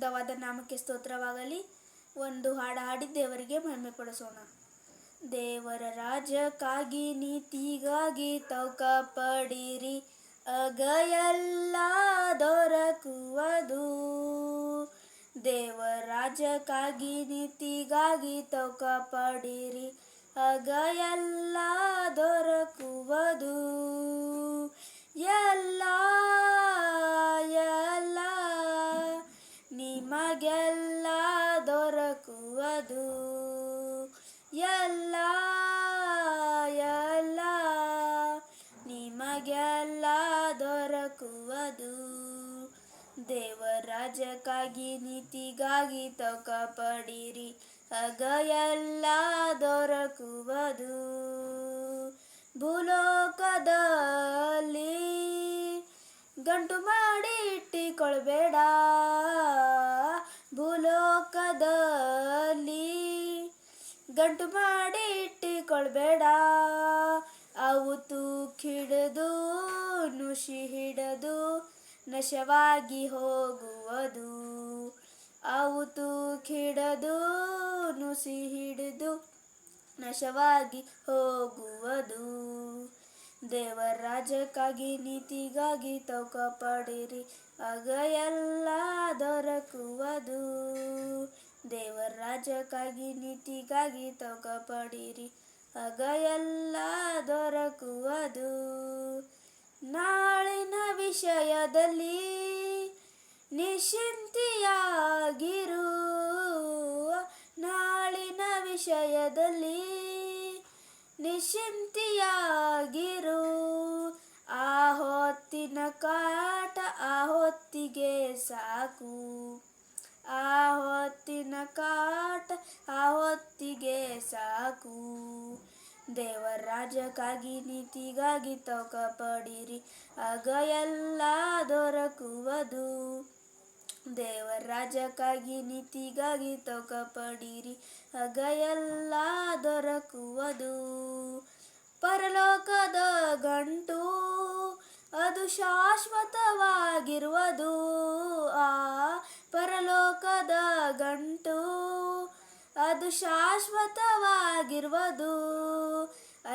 ಶುದ್ಧವಾದ ನಾಮಕ್ಕೆ ಸ್ತೋತ್ರವಾಗಲಿ. ಒಂದು ಹಾಡು ಹಾಡಿ ದೇವರಿಗೆ ಮಹಿಮೆ ಪಡಿಸೋಣ. ದೇವರ ರಾಜಕ್ಕಾಗಿ ನೀತಿಗಾಗಿ ತೌಕ ಪಡಿರಿ. ಅಗ ಎಲ್ಲ ದೊರಕುವುದು. ದೇವರ ರಾಜಕ್ಕಾಗಿ ನೀತಿಗಾಗಿ ತೌಕ ಪಡಿರಿ. ಅಗಯಲ್ಲ ದೊರಕುವುದು ಎಲ್ಲ ಎಲ್ಲ ನಿಮಗೆಲ್ಲ ದೊರಕುವುದು. ದೇವರಾಜಕ್ಕಾಗಿ ನೀತಿಗಾಗಿ ತಕ ಪಡಿರಿ ಅಗ ಎಲ್ಲ ದೊರಕುವುದು. ಭೂಲೋಕದಲ್ಲಿ ಗಂಟು ಮಾಡಿ ಇಟ್ಟಿಕೊಳ್ಬೇಡ. ಭೂಲೋಕದಲ್ಲಿ ಗಂಟು ಮಾಡಿ ಇಟ್ಟಿಕೊಳ್ಬೇಡ. ಅವು ತೂಕಿಡದು, ನುಷಿ ಹಿಡದು, ನಶವಾಗಿ ಹೋಗುವುದು. ಅವು ತೂಕಿಡದು ನುಸಿ ಹಿಡಿದು, ನಶವಾಗಿ ಹೋಗುವುದು. ದೇವರ ರಾಜ್ಯಕ್ಕಾಗಿ, ನೀತಿಗಾಗಿ ತೌಕ ಪಡಿರಿ ಆಗ ಎಲ್ಲ ದೊರಕುವುದು. ದೇವರ ರಾಜ್ಯಕ್ಕಾಗಿ ನೀತಿಗಾಗಿ ತಕಪಡಿರಿ ಆಗ ಎಲ್ಲ ದೊರಕುವುದು. ನಾಳಿನ ವಿಷಯದಲ್ಲಿ ನಿಶ್ಚಿಂತಿಯಾಗಿರು. ನಾಳಿನ ವಿಷಯದಲ್ಲಿ ನಿಶ್ಚಿಂತಿಯಾಗಿರು. ಆ ಹೊತ್ತಿನ ಕಾಟ ಆ ಹೊತ್ತಿಗೆ ಸಾಕು. ದೇವರ ರಾಜ್ಯಕ್ಕಾಗಿ ನೀತಿಗಾಗಿ ತೋಕ ಪಡಿರಿ ಆಗ ಎಲ್ಲ ದೊರಕುವುದು. ದೇವರ ರಾಜ್ಯಕ್ಕಾಗಿ ನೀತಿಗಾಗಿ ತೋಕ ಪಡಿರಿ ಆಗ ಎಲ್ಲ ದೊರಕುವುದು. ಪರಲೋಕದ ಗಂಟು ಅದು ಶಾಶ್ವತವಾಗಿರುವುದು. ಆ ಪರಲೋಕದ ಗಂಟು ಅದು ಶಾಶ್ವತವಾಗಿರುವುದು.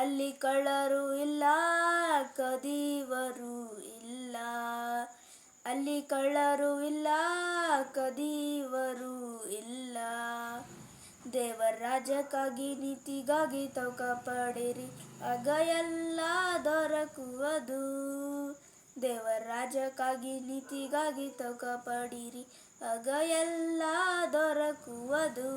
ಅಲ್ಲಿ ಕಳ್ಳರು ಇಲ್ಲ, ಕದಿವರು ಇಲ್ಲ. ಅಲ್ಲಿ ಕಳ್ಳರು ಇಲ್ಲ, ಕದಿವರು ಇಲ್ಲ. ದೇವರ ರಾಜ್ಯಕ್ಕಾಗಿ ನೀತಿಗಾಗಿ ತೌಕ ಪಡಿರಿ, ಆಗ ಎಲ್ಲ ದೊರಕುವುದು. ದೇವರ ರಾಜ್ಯಕ್ಕಾಗಿ ನೀತಿಗಾಗಿ ತೌಕ ಪಡಿರಿ, ಆಗ ಎಲ್ಲ ದೊರಕುವುದು.